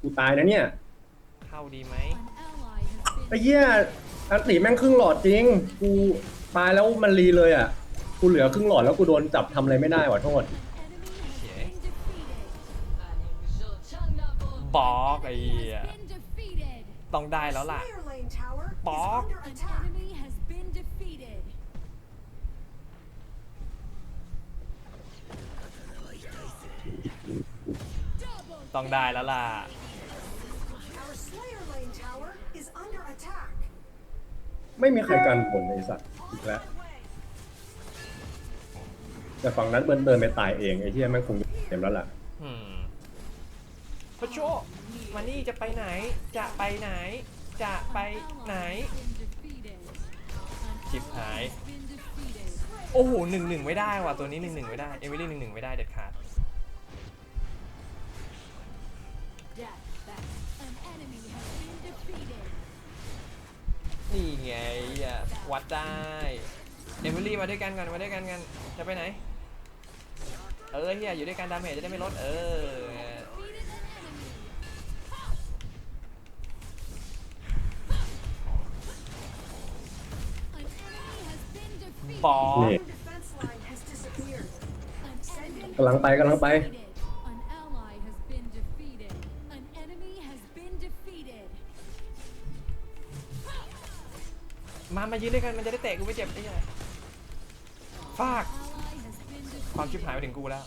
กูตายนะเนี่ยเข้าดีไหมไอ้เหี้ยอันติแม่งครึ่งหลอดจริง กูตายแล้วมันรีเลยอะ กูเหลือครึ่งหลอดแล้วกูโดนจับทำอะไรไม่ได้ว่ะโทษเย้บอกไอ้เหี้ยต้องได้แล้วล่ะ Slayer Lane Tower is Bok. under attack. ต้องได้แล้วล่ะ ไม่มีใครกันผลไอ้สัตว์อีกแล้ว แต่ฝั่งนั้นเดินเดินไปตายเองไอ้เหี้ยแม่งคงเต็มแล้วล่ะ อืมพระโชมานี่จะไปไหน จะไปไหน จะไปไหนชิบหาย โอ้โหหนึ่งหนึ่งไม่ได้ว่ะตัวนี้หนึ่งหนึ่งไม่ได้ เอมิลี่หนึ่งหนึ่งไม่ได้เด็ดขาด นี่ไงอะวัดได้เอมิลี่มาด้วยกันก่อนมาด้วยกันกันจะไปไหน เออเฮียอยู่ด้วยกันดาเมจจะได้ไม่ลดเออบอนี่ส Defense line has disappeared. กำลังไปกำลังไป มามายืนด้วยกันมันจะได้เตะกูไม่เจ็บไอ้เหี้ยฟาก Ally has been defeated. ความชิบหายมาถึงกูแล้ว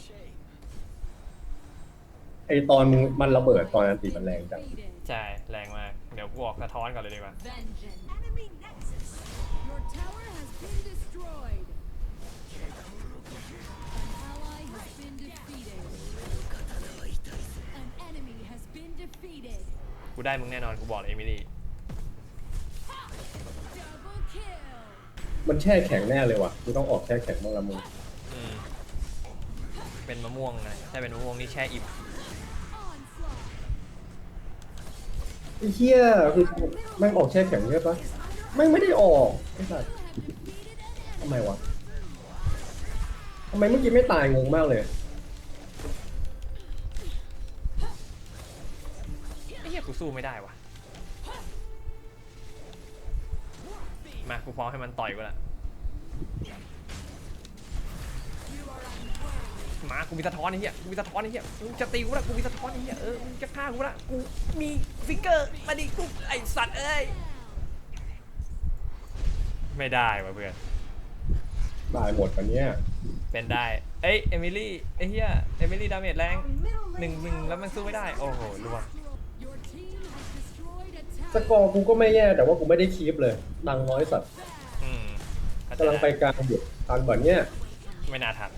ไอตอนมึงมันระเบิดตอนอันติมันแรงจัง Defeated. ใช่ แรงมาก เดี๋ยวกูออกสะท้อนก่อนเลยดีกว่า Vengeance. Enemy Nexus. Your tower has been destroyed. An ally has been defeated. An enemy has been defeated. กูได้มึงแน่นอนกูบอกเลยเอมิลี่ มันแช่แข็งแน่เลยว่ะกูต้องออกแช่แข็งบ้างละมึงอืมเป็นมะม่วงนะถ้าเป็นมะม่วงนี่แช่อิ่ม Onslaught. ไอ้เหี้ยคือแม่งออกแช่แข็งใช่ปะแม่งไม่ได้ออกไอ้สัตว์ You have defeated an enemy. ทำไมวะทำไมเมื่อกี้ไม่ตายงงมากเลยไอ้เหี้ยกูสู้ไม่ได้ว่ะ มากูพร้อมให้มันต่อยกูละมากูมีสะท้อนไอ้เหี้ยกูมีสะท้อนไอ้เหี้ยกูจะตีกูละกูมีสะท้อนไอ้เหี้ยเออมึงจะฆ่ากูละกูมีฟิกเกอร์มาดิกูไอสัตว์เอ้ยไม่ได้ว่ะเพื่อนตายหมดวันเนี้ยเป็นได้เอ้ยเอมิลี่ไอ้เหี้ยเอมิลี่ดาเมจแรง Our middle หนึ่ง lane หนึ่งแล้วมันสู้ไม่ได้โอ้โหล่วง ส tower. กอร์กูก็ไม่แย่แต่ว่ากูไม่ได้คีปเลยตังค์น้อยสัตว์อืมเข้าใจกำลังไปกลางอยู่ตันแบบเนี้ยไม่น่าทัน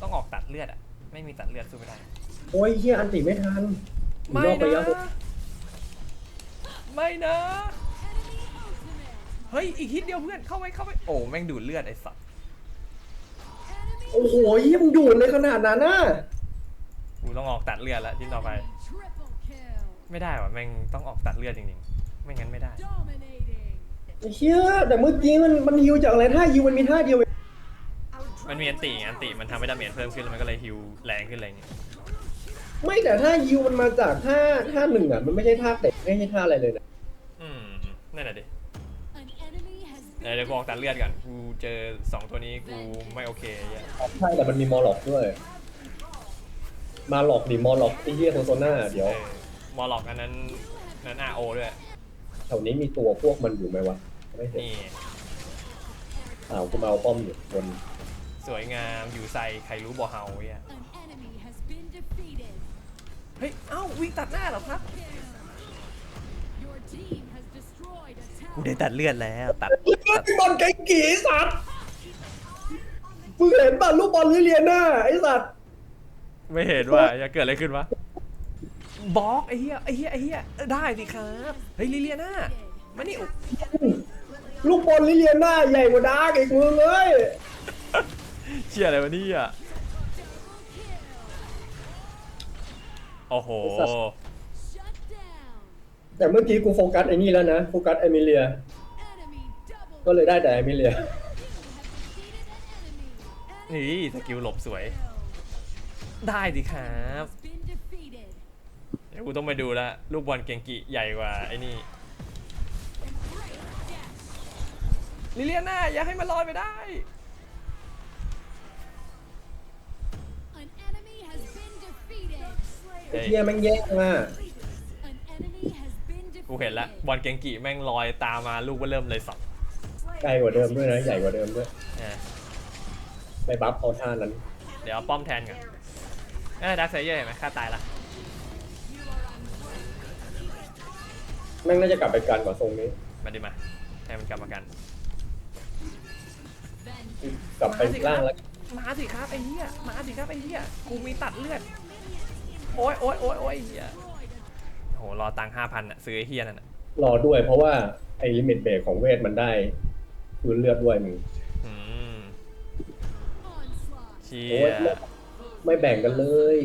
ต้องออกตัดเลือดอะ ไม่มีตัดเลือดสู้ไม่ได้ โอ้ยเฮียอันติไม่ทันไม่รอบไปนะยะหกไม่นะ Enemy ultimate. เฮ้ย อีกฮิตเดียวเพื่อน เข้าไปเข้าไป โอ้ แม่งดูดเลือดไอ้สัส Enemy โอ้โหเฮียมึงดูดเลยขนาดนั้นนะกูต้องออกตัดเลือดแล้วทีต่อไป triple kill. ไม่ได้ว่ะแม่งต้องออกตัดเลือดจริงๆ ไม่งั้นไม่ได้ Dominating. ไอ้เฮียแต่เมื่อกี้มันมันฮิวจากอะไรท่าฮิวมันมีท่าเดียวเอง Our มันมีอันติไงอันติมันทำให้ดาเมจเพิ่มขึ้นแล้วมันก็เลยฮิวแรงขึ้นอะไรอย่างเงี้ยไม่แต่ท่าฮิวมันมาจากท่าท่าหนึ่งอะมันไม่ใช่ท่าเตะไม่ใช่ท่าอะไรเลยนะอืมนั่นแหละดิ An enemy has เดี๋ยว been เดี๋ยวกูออกตัดเลือดก่อนกูเจอสองตัวนี้กูไม่โอเคไอ้เหี้ยใช่แต่มันมีมอลล็อกด้วย มาหลอกดิมอลล็อกไอ้เฮียโซโซน่าเดี๋ยว เออ มอลล็อกอันนั้นนั้นอาโอด้วย แถวนี้มีตัวพวกมันอยู่ไหมวะ ไม่เห็นนี่ อ้าวกูมาเอาป้อมอยู่บนสวยงามอยู่ใส่ใครรู้บ่เฮาเว้ย an enemy has been defeated. เฮ้ย เอ้า วิ่งตัดหน้าเหรอครับ Your team has destroyed a กู tower. ได้ตัดเลือดแล้วตัดไอ้บอลไก่กี่ไอ้สัตว์มึงเห็นป่ะลูกบอลลิเลียน่าไอ้สัตว์ไม่เห็นว่าจะเกิดอะไรขึ้นวะ บล็อกไอ้เหี้ยไอ้เหี้ยไอ้เหี้ยได้สิครับเฮ้ยลิเลียนามานี่อุ๊ยลูกบอลลิเลียน่าใหญ่กว่าดาร์กอีกมึงเลยเชี่ยอะไรวะเนี่ยโอ้โห Shut down. แต่เมื่อกี้กูโฟกัสไอ้นี่แล้วนะโฟกัสเอมิเลีย Enemy double ก็เลยได้แต่เอมิเลีย You have defeated an enemy. นี่สกิลหลบสวย Kill. ได้ดิครับ has been defeated. เดี๋ยวกูต้องไปดูละลูกบอลเกงกิใหญ่กว่าไอ้นี่ลิเลียน่าอย่าให้มันลอยไปได้ An enemy has been defeated. ไอ้เหี้ยแม่งแย่งอะ An enemy has been กูเห็นละ defeated. บอลเกงกิแม่งลอยตามมาลูกก็เริ่มเลยสับไกลกว่าเดิมด้วยนะใหญ่กว่าเดิมด้วยอะไปบัฟเอาท่านั้น เดี๋ยวเอาป้อมแทนก่อนเอ้ดักเซเยอร์เห็นไหมฆ่าตายละ แม่งน่าจะกลับไปกันกว่าทรงนี้ มาดิมาให้มันกลับมากัน กลับไปล่างแล้วมาสิครับไอ้เหี้ยมาสิครับไอ้เหี้ยกูมีตัดเลือด โอ้ยโอ้ยโอ้ยโอ้ยเหี้ยโหรอตังค์ห้าพันอะซื้อไอ้เหี้ยนั่นอะรอด้วยเพราะว่าไอ้ลิมิตเบรกของเวทมันได้คืนเลือดด้วยมึงอืม Onslaught. เชีโอ้ยยไม่แบ่งกันเลย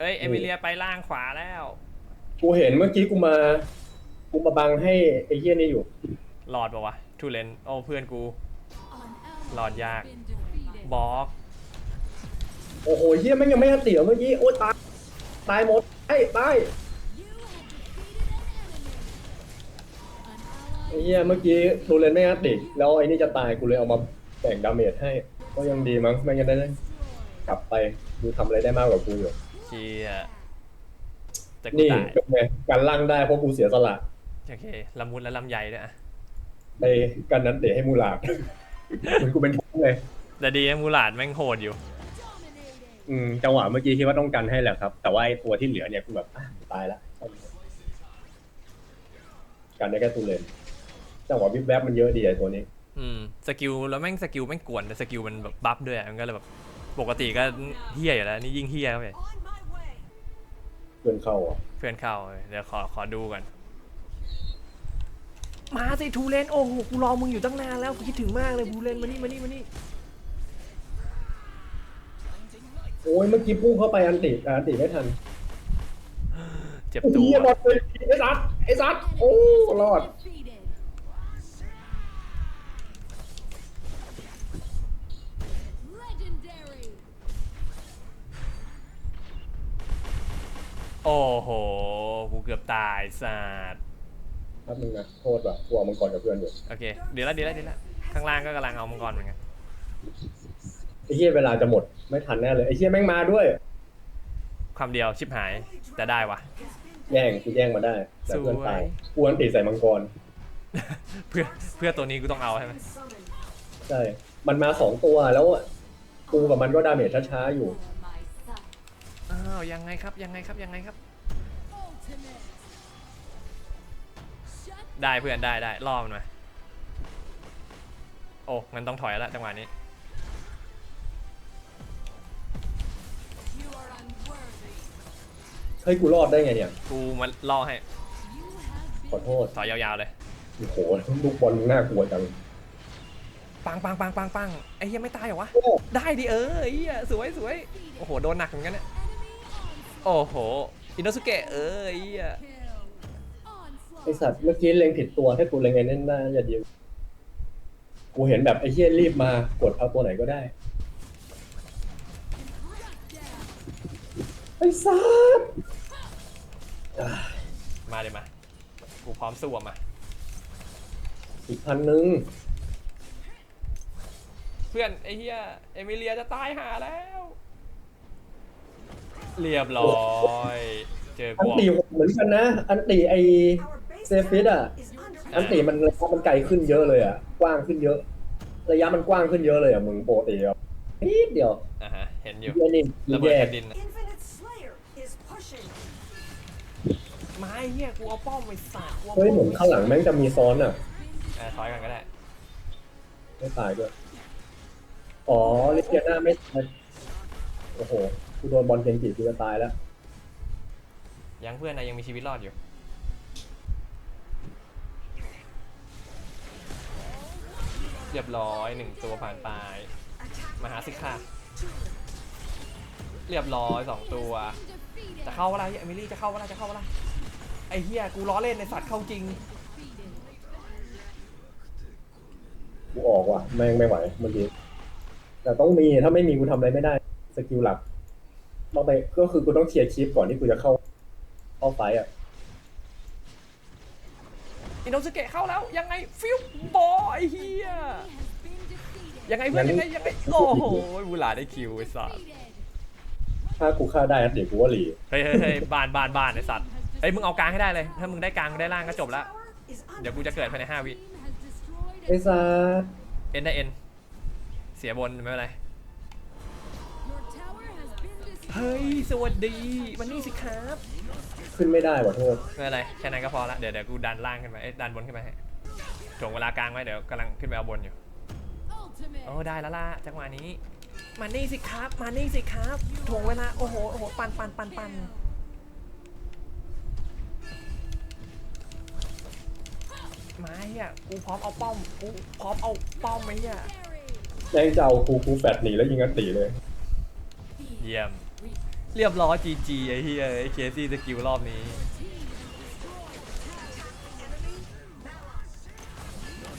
เอ้ยเอมิเลียไปล่างขวาแล้ว กูเห็นเมื่อกี้กูมา กูมาบังให้ไอ้เหี้ยนี่อยู่ หลอดปะวะทูเลนโอ้เพื่อนกู An ally Lord has Yak. been defeated. บล็อกโอ้โหเหี้ยแม่งยังไม่ทันเตี๋ยวเมื่อกี้ โอ้ยตาย ตายหมดไอ้ตาย You have defeated an enemy. An ไอ้ ally เหี้ยเมื่อกี้ดูเลนไม่อัดดิแล้วไอ้นี่จะตายกูเลยเอามาแบ่งดาเมจให้ ก็ยังดีมั้งไม่งั้นได้กลับไปดูทำอะไรได้มากกว่ากูอยู่ เชียแต่กูนี่ตายเป็นไงการล่างได้เพราะกูเสียสละ โอเคละมุนและลำใหญ่ด้วยอะไปกันนั้นเตะให้มูลาด เหมือนกูเป็นท้องเลย แต่ดีนะมูหลาดแม่งโหดอยู่ dominating. อืมจังหวะเมื่อกี้คิดว่าต้องกันให้แหละครับ แต่ว่าไอ้ตัวที่เหลือเนี่ยกูแบบอะตายละกันได้แค่ตูเลนจังหวะวิบแวบมันเยอะดีไอ้ตัวนี้ อืมสกิลแล้วแม่งสกิลแม่งกวนแต่สกิลมันแบบบัฟด้วยอะมันก็เลยแบบปกติก็เฮี้ยอยู่แล้วนี่ยิ่งเฮี้ยเข้าไป On my way. เพื่อนเข้าอะ เพื่อนเข้าเดี๋ยวขอขอดูก่อน มาสิทูเลนโอ้โหกูรอมึงอยู่ตั้งนานแล้วกูคิดถึงมากเลยทูเลนมานี่มานี่มานี่โอ้ยเมื่อกี้พุ่งเข้าไปอันติแต่อันติไม่ทันเจ็บโอ้ตัยวบอลเลยไอ้ซัดไอ้ซัดโอ้รอด Defeated. Legendary. โอ้โหกูเกือบตายสัตว์ แป๊บนึงนะโทษว่ะกลัวมังกรกับเพื่อนอยู่โอเค เดี๋ยวละเดี๋ยวละเดี๋ยวละข้างล่างก็กำลังเอามังกรเหมือนกันไอ้เหี้ยเวลาจะหมดไม่ทันแน่เลยไอ้เหี้ยแม่งมาด้วย ความเดียวชิบหายแต่ได้วะ แย่งกูแย่งมาได้แต่เพื่อนตายกูอันติใส่มังกร เพื่อเพื่อตัวนี้กูต้องเอาใช่ไหมใช่มันมาสองตัวแล้วอะกูกับมันก็ดาเมจช้าๆอยู่อ้าวยังไงครับยังไงครับยังไงครับ Ultimate. Shut ได้เพื่อนได้ได้ล่อมันมาโอ้งั้นต้องถอยแล้วจังหวะนี้ You are unworthy. เฮ้ยกูรอดได้ไงเนี่ย กูมาล่อให้ You have ขอ been โทษถอยยาวๆเลย โอ้โหลูกบอลมึงน่ากลัวจังปังปังปังปังปังไอ้เหี้ยไม่ตายเหรอวะ โอ้ได้ดิเออไอ้เหี้ยสวยสวยโอ้โหโดนหนักเหมือนกันเนี่ย enemy onslaught. โอ้โห อินโนสุเกะเออไอ้เหี้ย Kill. ไอ Onslaught. สัตว์เมื่อกี้เล็งผิดตัวให้กูเล็งไอ้นั่นน่าจะดีกูเห็นแบบไอ้เหี้ยรีบมากดเอาตัวไหนก็ได้ Shut down. ไอ้สัตว์มาเลยมา กูพร้อมสู้อะมา อีกพันหนึ่งเพื่อนไอ้เหี้ยเอมิเลียจะตายหาแล้ว เรียบร้อย เจออันกวกตีเหมือนกันนะ อันตีไอ Our base Zephyr tower อะ is under อันตีมันระยะมันไกลขึ้นเยอะเลยอะกว้างขึ้นเยอะ ระยะมันกว้างขึ้นเยอะเลยอะมึงปกติอะนิดเดียวอะฮะเห็นอยู่เหี้ยนี่ระเบิดแยกแผ่นดินอะ Infinite Slayer is pushing. ไม้เหี้ยกูเอาป้อมไปสาดกูอาเฮ้ยป้อเหมือนข้างหลังแม่งจะมีซ้อนอะอะถอยกันก็ได้ไม่ตายด้วยอ๋อลิเกียน่าไม่ตายโอ้โหกูโดนบอลเกงกีกูจะตายแล้ว ยังเพื่อนนะยังมีชีวิตรอดอยู่ รียบร้อยหนึ่งตัวผ่านไป Attack มหาสิค่ะ เรียบร้อยสองตัว จะเข้าวะไรเอมิลี่จะเข้าวะไรจะเข้าวะไรไอ้เฮียกูล้อเล่นในสัตว์เข้าจริงกูออกว่ะแม่งไม่ไหวเมื่อกี้แต่ต้องมีถ้าไม่มีกูทำอะไรไม่ได้สกิลหลักต้องไปก็คือกูต้องเคลียร์คลิปก่อนที่กูจะเข้าเข้าไฟอะ อินโนสเกะเข้าแล้วยังไงฟิวบอยเฮีย Has been defeated. ยังไงเพื่อนยังไงยังไงโอ้โหบูหลาได้คิวไอ้สัส Defeated. ถ้ากูฆ่าได้อันติกูว่าหลีเฮ้ยเฮ้ยเฮ้ยบานบานบานไอ้สัตว์เฮ้ยมึงเอากลางให้ได้เลย ถ้ามึงได้กลางได้ล่างก็จบละ Tower is เดี๋ยว under กูจะเกิดภายใน5วิ Team has destroyed ไอ้ a ซ่าเอ็นได้เอ็นเสียบนไม่เป็นไร Your tower has been destroyed. เฮ้ยสวัสดีมันนี่สิครับ ขึ้นไม่ได้ว่ะโทษไม่เป็นไรแค่นั้นก็พอละเดี๋ยวเดี๋ยวกูดันล่างขึ้นมาเอ้ยดันบนขึ้นมาให้ถ่วงเวลากลางไว้เดี๋ยวกำลังขึ้นไปเอาบนอยู่ Ultimate. โอ้ได้แล้วล่ะจังหวะนี้มานี่สิครับ มานี่สิครับถ่วงเวลาโอ้โหโอ้โหปันปันปันปันมาเฮียกูพร้อมเอาป้อมกูพร้อมเอาป้อมไหมเฮียแม่งจะเอากูกูแฟดหนีแล้วยิงอันติเลย เยี่ยม เรียบร้อยจีจีไอ้เฮียไอ้เคซี่สกิลรอบนี้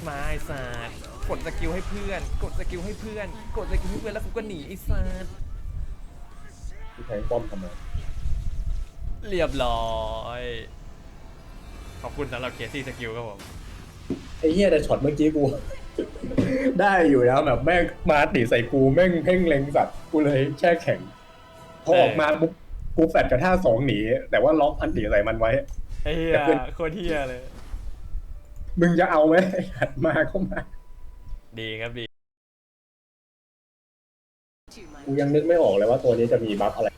มาไอ้สัตว์กดสกิลให้เพื่อน กดสกิลให้เพื่อน กดสกิลให้เพื่อนแล้วกูก็หนีไอ้สัตว์กูแทงป้อมทำไมเรียบร้อย ขอบคุณสำหรับเคซี่สกิลครับผม ไอ้เหี้ยแต่ช็อตเมื่อกี้กู ได้อยู่แล้วแบบแม่งมาติใส่กูแม่งเพ่งเล็งสัตว์กูเลยแช่แข็ง พอออกมาปุ๊บกูแฟดกับท่าสองหนี แต่ว่าล็อกอันติใส่มันไว้ไอ้เฮียแต่เพื่อนโคตรเฮียเลย มึงจะเอาไหมหัดมาเข้ามา ดีครับดี กูยังนึกไม่ออกเลยว่าตัวนี้จะมีบัฟอะไร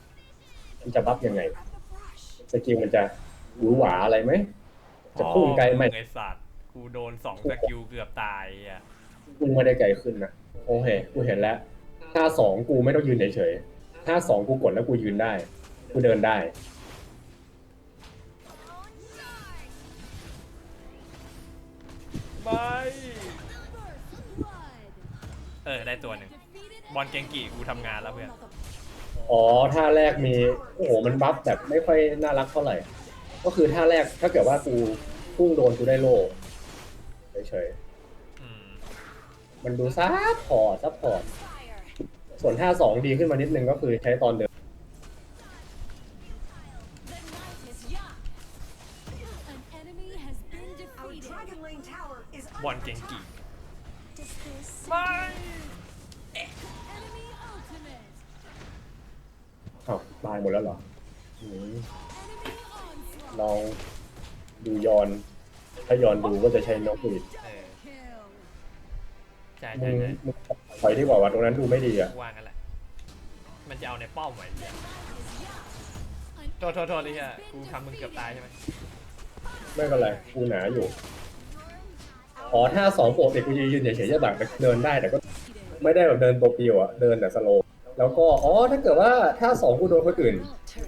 มันจะบัฟยังไง at the brush. สกิลมันจะหวือหวาอะไรไหม จะพุ่งไกลไหมไอ้สัตว์กูโดนสองสกิลเกือบตายอะพุ่งไม่ได้ไกลขึ้นนะ โอเค กูเห็นแล้วท่าสองกูไม่ต้องยืนเฉยๆ ท่าสองกูกดแล้วกูยืนได้ กูเดินได้ไม่ Blood. เออ ได้ตัวหนึ่ง Defeated บอลเกงกีกูทำงานแล้วเพื่อน อ๋อท่าแรกมีโอ้โหมันบัฟแบบไม่ค่อยน่ารักเท่าไหร่ ก็คือท่าแรกถ้าเกิดว่ากูพุ่งโดนกูได้โล่เฉยอืม ๆมันดูซับพอร์ตซับพอร์ต ส่วนท่าสองดีขึ้นมานิดนึงก็คือใช้ตอนเดิน An enemy has been Our defeated. Dragon Lane Tower is บอล under เกง attack. กี Does this ไม่ Enemy ultimate. อ้าวตายหมดแล้วเหรออืม Enemy onslaught. ลองดูยอน ถ้ายอนดูก็จะใช้นกอีกเออ Kill. ใช่มึใช่งใช่มึง ถอยดีกว่าว่าตรงนั้นดูไม่ดีอะกูว่ากันแหละ มันจะเอาในป้อมไว้เหี้ย An โทษโทษโทษไอ้เหี้ยกูทำมึงเกือบตายใช่ไหมไม่เป็นไรกูหนาอยู่อ๋อท่าสองปกติกูยืนเฉยๆจะแบบเดินได้แต่ก็ defeated. ไม่ได้แบบเดินตัวเปียวอะเดินแต่สโลว์แล้วก็อ๋อถ้าเกิดว่าท่าสองกูโดนคนอื่น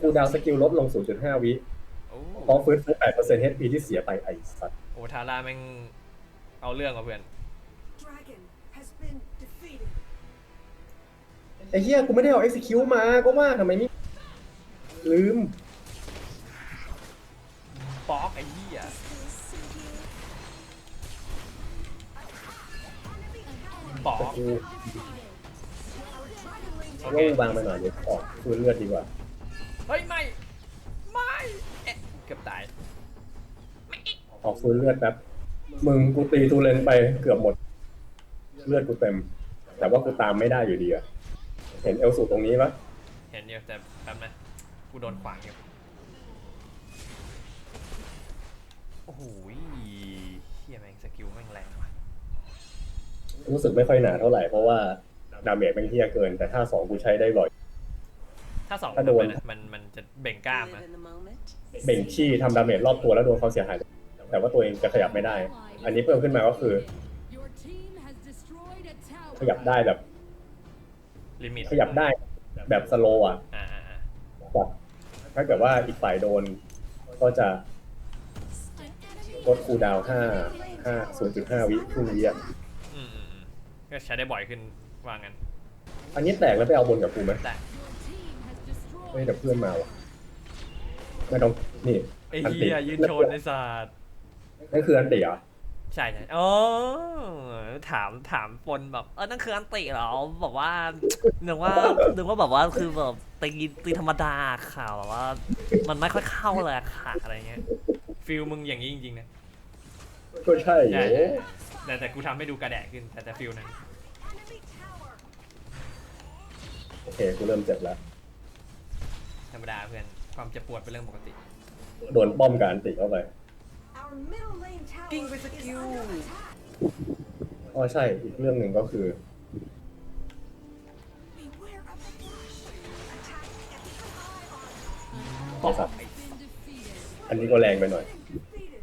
กูดาวสกิลลดลง 0.5 วิโอ้พร้อมฟื้นฟู8% HP ที่เสียไปไอ้สัตว์โอทาร่าแม่งเอาเรื่องกับเพื่อน Dragon has been defeated. ไอ้เหี้ยกูไม่ได้เอา execute มาก็ว่าทำไมไม่ลืมป๊อกไอ้เหี้ยป๊อกแต่กูโอเอาเค โล่งบางไปหน่อยเดี๋ยวออกฟื้นเลือดดีกว่าเฮ้ยไม่ ไม่เอ๊ะเกือบตาย ออกฟื้นเลือดแป๊บมึงกูตีตูเลนไปเกือบหมด เลือดกูเต็ม แต่ว่ากูตามไม่ได้อยู่ดีอะเห็นเอลสูตรงนี้ปะเห็นอยู่แต่แป๊บนะกูโดนขวางอยู่ โอ้โหเฮียแม่งสกิลแม่งแรงว่ะรู้สึกไม่ค่อยหนาเท่าไหร่เพราะว่าดาเมจแม่งเฮียเกิน แต่ถ้าสองกูใช้ได้บ่อย ถ้าสองถ้าโดนทำไมะมันมันจะเบ่งกล้ามนะ Live in the moment. เบ่งขี้ทำดาเมจรอบตัวแล้วโดนความเสียหาย แต่ว่าตัวเองจะขยับไม่ได้ อันนี้เพิ่มขึ้นมาก็คือ ขยับได้แบบ ลิมิตขยับได้แบบสโลว์อะอ่าอ่าอ่าแบบถ้าเกิดว่าอีกฝ่ายโดน ก็จะ An enemy ลดคูลดาวน์ห้าห้าศูนย์จุดห้าวิครึ่งวิอะอืมอืมอืมก็ใช้ได้บ่อยขึ้นว่างั้นอันนี้แตกแล้วไปเอาบนกับกูไหมแต่ Your team has ไม่ destroyed. แต่เพื่อนมาว่ะไม่ต้องนี่ไอ้อันเหี้ติยยืนชนไอ้สัตว์นั่นคืออันติเหรอะ ใช่ใช่โอ้ถามถามปนแบบเออนั่นคืออันติเหรอบอกว่านึกว่านึกว่าแบบว่าคือแบบตีตีธรรมดาค่ะแบบว่า มันไม่ค่อยเข้าเลยอะค่ะอะไรเงี้ยฟิลมึงอย่างนี้จริงๆนะก็ใช่โหใช่ใช่แต่แต่กูทำให้ดูกระแดะขึ้นแต่แต่ฟิลนั้น Enemy tower. โอเคกูเริ่มเจ็บแล้วธรรมดาเพื่อนความเจ็บปวดเป็นเรื่องปกติ โดนป้อมการติเข้าไป Our middle lane tower King with the is Q. under attack. อ๋อใช่อีกเรื่องหนึ่งก็คือ Beware of the flash. Attack at the eye on. ไอ้สัตว์ Been defeated. อันนี้ก็แรงไปหน่อย Defeated.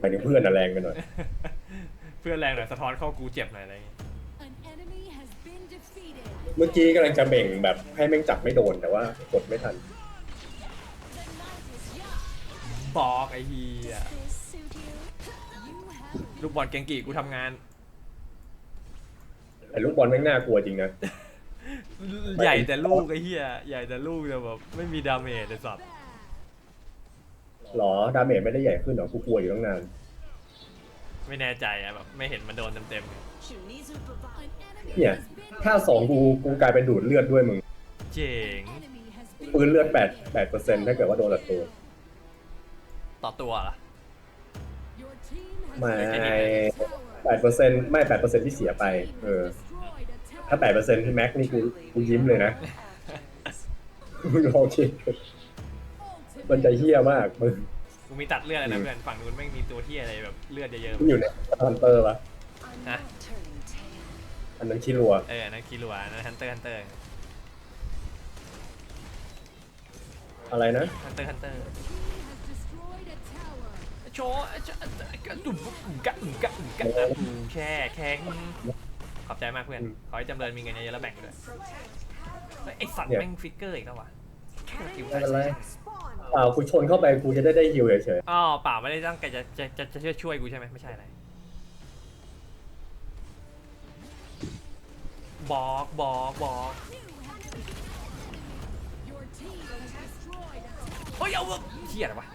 หมายถึงเพื่อนอะแรงไปหน่อย เพื่อนแรงหน่อยสะท้อนเข้ากูเจ็บหน่อยอะไรเงี้ย An enemy has been defeated. เมื่อกี้กำลังจะเบ่งแบบให้แม่งจับไม่โดนแต่ว่ากดไม่ทัน The night is young. บอกไอ้เฮีย ลูกบอลเกงกีกูทำงาน แต่ลูกบอลแม่งน่ากลัวจริงนะ ใหญ่แต่ลูกไอ้เฮียใหญ่แต่ลูกแต่แบบไม่มีดาเมจเลยสัตว์ bad. หรอ ดาเมจไม่ได้ใหญ่ขึ้นหรอกูกลัวอยู่ตั้งนาน ไม่แน่ใจอะแบบไม่เห็นมันโดนเต็มๆเลย An enemy เนี่ย has been ถ้าสองกูกูกลายเป็นดูดเลือดด้วยมึงเจ๋ง enemy has been ปืนเลือดแปดแปดเปอร์เซ็นต์ถ้าเกิดว่าโดนศัตรูต่อตัวเห ไม่ destroyed a แป tower. ดเปอร์เซ็นต์ไม่แปดเปอร์เซ็นต์ที่เสียไป เออ Destroyed a tower. ถ้าแปดเปอร์เซ็นต์ที่แม็กนี่กูกูยิ้มเลยนะมึงลองคิดมันจะเฮี้ยมากมึงกูมีตัดเลือดเลยนะเพื่อนฝั่งนู้นไม่งมีตัวที่อะไรแบบเลือดเยอะมันอยู่ในฮันเตอร์ปะๆฮะอันนั้นคิรัวเออนั่นคิรัวนั่นฮันเตอร์ฮันเตอร์อะไรนะฮันเตอร์ฮันเตอร์ โชว์กระดุมกะอึมกะอึมกะแช่แข็งขอบใจมากเพื่อน ขอให้จำเริญมีเงินเยอะๆแล้วแบ่งด้วย Protect. เฮ้ยไอสัตว์แม่งฟิกเกอร์อีกแล้ววะคิวไม่เป็นไรเปล่ากูชนเข้าไปกูจะได้ได้ฮิวเฉยอ๋อเปล่าไม่ได้ตั้งใจจะจะจะจะช่วยกูใช่ไหมไม่ใช่อะไรบอกบอกบอกบล็อกโอ้ยเอาเฮียอะไรวะ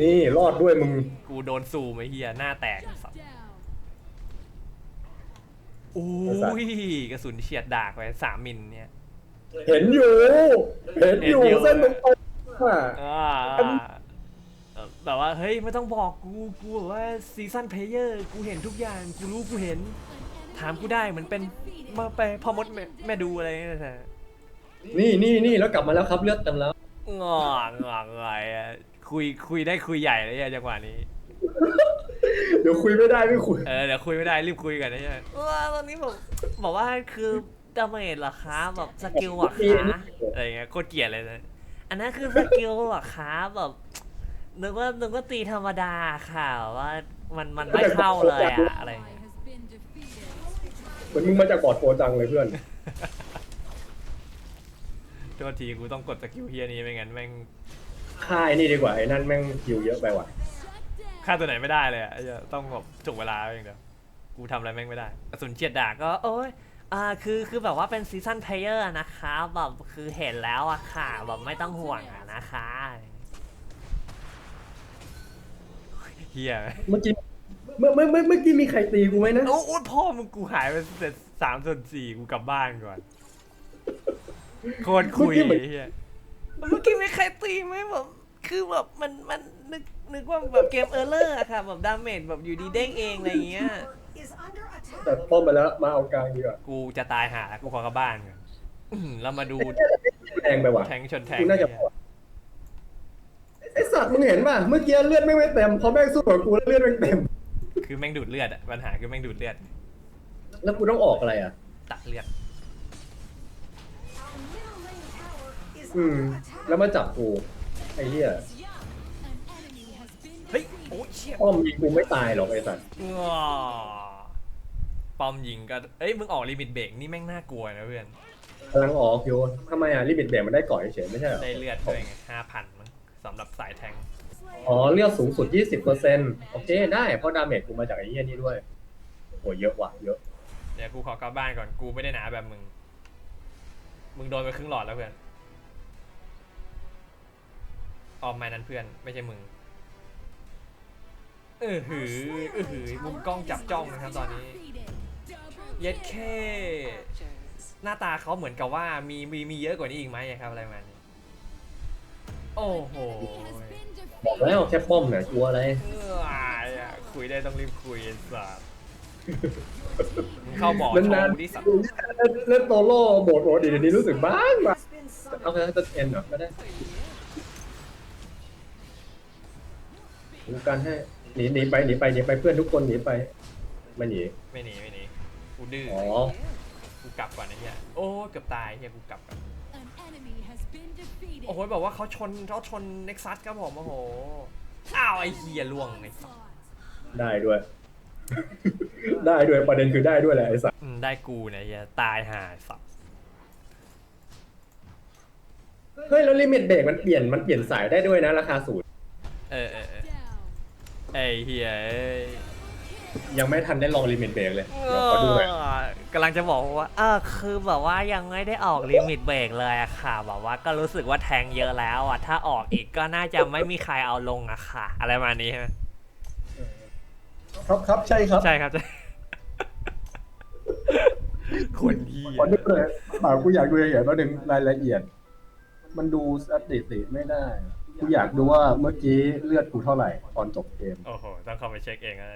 นี่รอดด้วยมึง กูโดนซูมไอ้เฮียหน้าแตกไอ้สัตว์ Down. โอ้ยกระสุนเฉียดดากไปสามมิลเนี่ย เห็นอยู่ เห็นอยู่เห็นอยู่เส้นตรงๆอะอ่าเอ่อแบบว่าเฮ้ยไม่ต้องบอกกูกูแบบว่าซีซันเพลเยอร์กูเห็นทุกอย่างกูรู้กูเห็น An ถาม enemy กูได้ has เหมือน been เป็น defeated. มาไปพ่อมดแม่แม่ดูอะไรเนี่ยนะนี่นี่นี่แล้วกลับมาแล้วครับเลือดเต็มแล้ว งอกงอกอะไรอะ คุยคุยได้คุยใหญ่เลยอะจังหวะนี้ เดี๋ยวคุยไม่ได้ไม่คุย เออเดี๋ยวคุยไม่ได้รีบคุยกันนะเนี่ยว้าตอนนี้ผมบอกว่าคือดาเมจเหรอคะแบบสกิลเหรอคะอะไรเงี้ยโคตรเกลียดเลยนะอันนั้นคือสกิลเหรอคะแบบนึกว่านึกว่าตีธรรมดาค่ะว่ามันมันไม่เข้าเลยอะอะไร Ally เงี้ย has been defeated. เหมือนมึงมาจากบอร์ดโปรจังเลยเพื่อน โทษทีกูต้องกดสกิลเฮียนี้ไม่งั้นแม่ง ค่ายนี่ดีกว่าไอ้นั่นแม่งคิวเยอะไปว่ะ Shut down. ฆ่าตัวไหนไม่ได้เลยอะไอ้เหี้ยต้องแบบถูกเวลาอย่างเดียวกูทำอะไรแม่งไม่ได้กระสุนเฉียดดาบก็โอ้ยอ่าคือคือแบบว่าเป็นซีซันเพลเยอร์นะคะแบบคือเห็นแล้วอะค่ะแบบไม่ต้องห่วงอะนะคะเฮียเมื่อกี้เมื่อเมื่อเมื่อเมื่อกี้มีใครตีกูไหมนะโอ้โอ้พ่อมึงกูหายไปเสร็จสามส่วนสี่กูกลับบ้านก่อนโคตรคุยไอ้เฮีย เมื่อกี้ไม่ใครตีไหมแบบคือแบบมันมันนึกนึกว่าแบบเกมเออร์เลอร์อะค่ะแบบดาเมจแบบอยู่ดีเด้งเองอะไรเงี้ย Is under แต่ attack. ป้อมไปแล้วมาเอากลางดีกว่ากูจะตายหากูขอกลับบ้านก่อนอื้อหือแล้วมาดูแรงไปว่ะแทงชนแทงกูน่าจะไอ้พเหี้อยไอสัตว์มึงเห็นป่ะเมื่อกี้เลือดไม่งไม่เต็มพอแม่งสู้กับกูแล้วเลือดแม่งเต็ม คือแม่งดูดเลือดอะปัญหาคือแม่งดูดเลือด แล้วกูต้องออกอะไรอะ ตัดเลือด Our middle lane tower is อืม under attack. แล้วมาจับกูไอ้เหี้ย An enemy has been เฮ้ย defeated. โอ้ยเชี่ยป้อมยิงกูไม่ตายหรอกไอ้สัตว์ง้อปอมยิงก็เอ้ยมึงออกลิมิตเบรกนี่แม่งน่ากลัวนะเพื่อนกำลังออกอยู่ทำไมอะลิมิตเบรกมันได้ก่อนเฉยๆไม่ใช่เหรอได้เลือดด้วยไงห้าพันมั้งสำหรับสายแทงอ๋อเลือดสูงสุด 20%โอเคได้เพราะดาเมจกูมาจากไอ้เหี้ยนี่ด้วยโอ้เยอะว่ะเยอะ เดี๋ยวกูขอกลับบ้านก่อนกูไม่ได้หนาแบบมึง มึงโดนไปครึ่งหลอดแล้วเพื่อน ออมมานั้นเพื่อนไม่ใช่มึง เออหือเออหือมุมกล้องจับจ้องนะครับตอนนี้ เย็ดเค หน้าตาเขาเหมือนกับว่ามีมีมีเยอะกว่านี้อีกไหมอะครับอะไรประมาณนี้โอ้โหบอกแล้วแค่ป้อมเนี่ยกลัวอะไรเอออ่ายอะคุยได้ต้องรีบคุยไอ้สัสมึงเข้าบอกโชนานว์ดิสัตว์ๆเล่นเล่นโตโล่โหมดโหมดอีกเดี๋ยวนี้รู้สึกบ้างบ้าง Has been เอา summoned. ไปจะเอ็นเหรอไม่ได้ ดูการให้หนีหนีไปหนีไปหนีไปเพื่อนทุกคนหนีไปไม่หนีไม่หนีไม่หนีกูดื้ออ๋อกูกลับก่อนนะเฮียโอ้เกือบตายเฮียกูกลับก่อน An enemy has been defeated. โอ้โหบอกว่าเขาชนเขาชนเน็กซัสครับผมโอ้โหอ้าวไอ้เฮียล่วงไอ้สัส Onslaught. ได้ด้วย ได้ด้วยประเด็นคือได้ด้วยแหละไอ้สัสอืมได้กูเนี่ยเฮียตายห่าไอ้สัสเฮ้ยแล้วลิมิตเบรกมันเปลี่ยนมันเปลี่ยนสายได้ด้วยนะราคาศูนย์เออเออเออ Down. ไอ้เฮียเอ้ยยังไม่ทันได้ลองลิมิตเบรกเลย เดี๋ยวขอดูหน่อย กำลังจะบอกว่า เออคือแบบว่ายังไม่ได้ออกลิมิตเบรกเลยอะค่ะ แบบว่าก็รู้สึกว่าแทงเยอะแล้วอะถ้าออกอีกก็น่าจะไม่มีใครเอาลงอะค่ะ อะไรประมาณนี้ใช่ไหมครับครับใช่ครับใช่ครับใช่ คนเฮียขอดูหน่อยเปล่ากูอยากดูละเอียดว่าหนึ่งรายละเอียด มันดูสถิติไม่ได้ กูอยากดูว่าเมื่อกี้เลือดกูเท่าไหร่ตอนจบเกม โอ้โห ต้องเข้าไปเช็คเองนะ